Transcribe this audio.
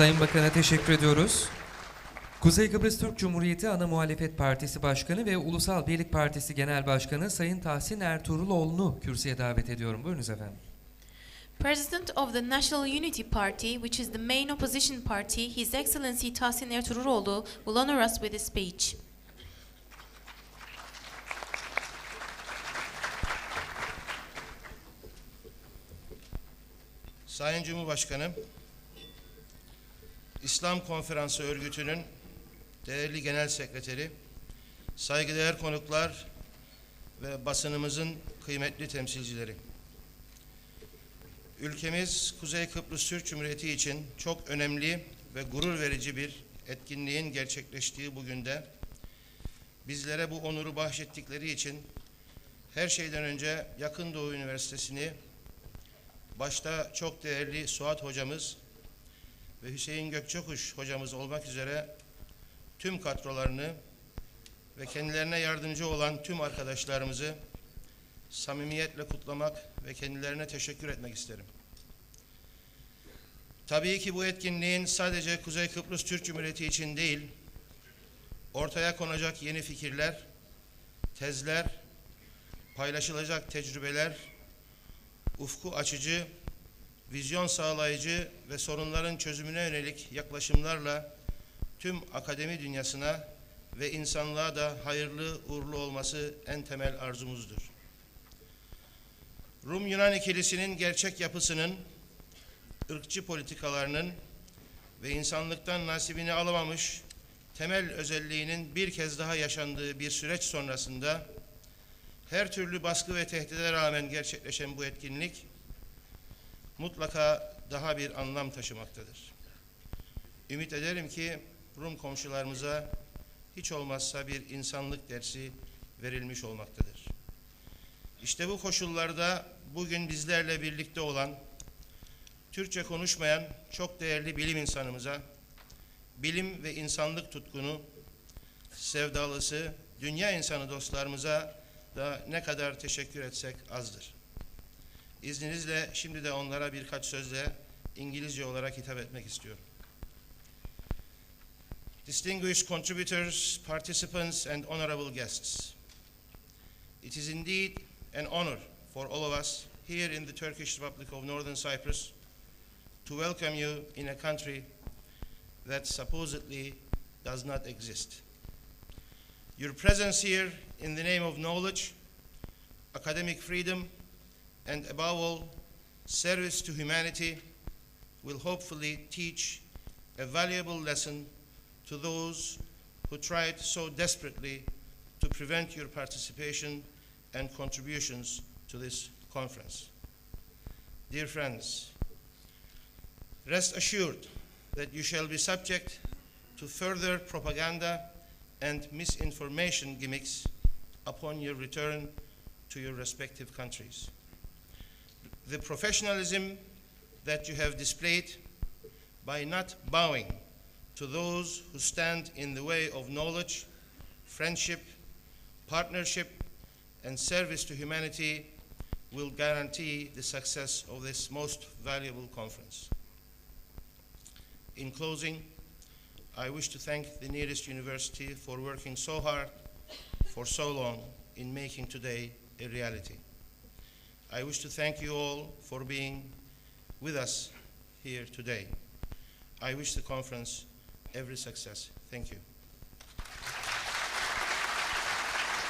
Sayın Bakan'a teşekkür ediyoruz. Kuzey Kıbrıs Türk Cumhuriyeti Ana Muhalefet Partisi Başkanı ve Ulusal Birlik Partisi Genel Başkanı Sayın Tahsin Ertuğruloğlu'nu kürsüye davet ediyorum. Buyurunuz efendim. President of the National Unity Party, which is the main opposition party, His Excellency Tahsin Ertuğruloglu will honor us with a speech. Sayın Cumhurbaşkanım, İslam Konferansı Örgütü'nün değerli Genel Sekreteri, saygıdeğer konuklar ve basınımızın kıymetli temsilcileri. Ülkemiz Kuzey Kıbrıs Türk Cumhuriyeti için çok önemli ve gurur verici bir etkinliğin gerçekleştiği bugün de bizlere bu onuru bahşettikleri için her şeyden önce Yakın Doğu Üniversitesi'ni başta çok değerli Suat hocamız ve Hüseyin Gökçekuş hocamız olmak üzere tüm kadrolarını ve kendilerine yardımcı olan tüm arkadaşlarımızı samimiyetle kutlamak ve kendilerine teşekkür etmek isterim. Tabii ki bu etkinliğin sadece Kuzey Kıbrıs Türk Cumhuriyeti için değil, ortaya konacak yeni fikirler, tezler, paylaşılacak tecrübeler, ufku açıcı, vizyon sağlayıcı ve sorunların çözümüne yönelik yaklaşımlarla tüm akademi dünyasına ve insanlığa da hayırlı uğurlu olması en temel arzumuzdur. Rum-Yunan ikilisinin gerçek yapısının, ırkçı politikalarının ve insanlıktan nasibini alamamış temel özelliğinin bir kez daha yaşandığı bir süreç sonrasında her türlü baskı ve tehdide rağmen gerçekleşen bu etkinlik mutlaka daha bir anlam taşımaktadır. Ümit ederim ki Rum komşularımıza hiç olmazsa bir insanlık dersi verilmiş olmaktadır. İşte bu koşullarda bugün bizlerle birlikte olan Türkçe konuşmayan çok değerli bilim insanımıza, bilim ve insanlık tutkunu, sevdalısı, dünya insanı dostlarımıza da ne kadar teşekkür etsek azdır. İzninizle şimdi de onlara birkaç sözle İngilizce olarak hitap etmek istiyorum. Distinguished contributors, participants and honorable guests. It is indeed an honor for all of us here in the Turkish Republic of Northern Cyprus to welcome you in a country that supposedly does not exist. Your presence here in the name of knowledge, academic freedom, and above all, service to humanity will hopefully teach a valuable lesson to those who tried so desperately to prevent your participation and contributions to this conference. Dear friends, rest assured that you shall be subject to further propaganda and misinformation gimmicks upon your return to your respective countries. The professionalism that you have displayed by not bowing to those who stand in the way of knowledge, friendship, partnership, and service to humanity will guarantee the success of this most valuable conference. In closing, I wish to thank the nearest university for working so hard for so long in making today a reality. I wish to thank you all for being with us here today. I wish the conference every success. Thank you.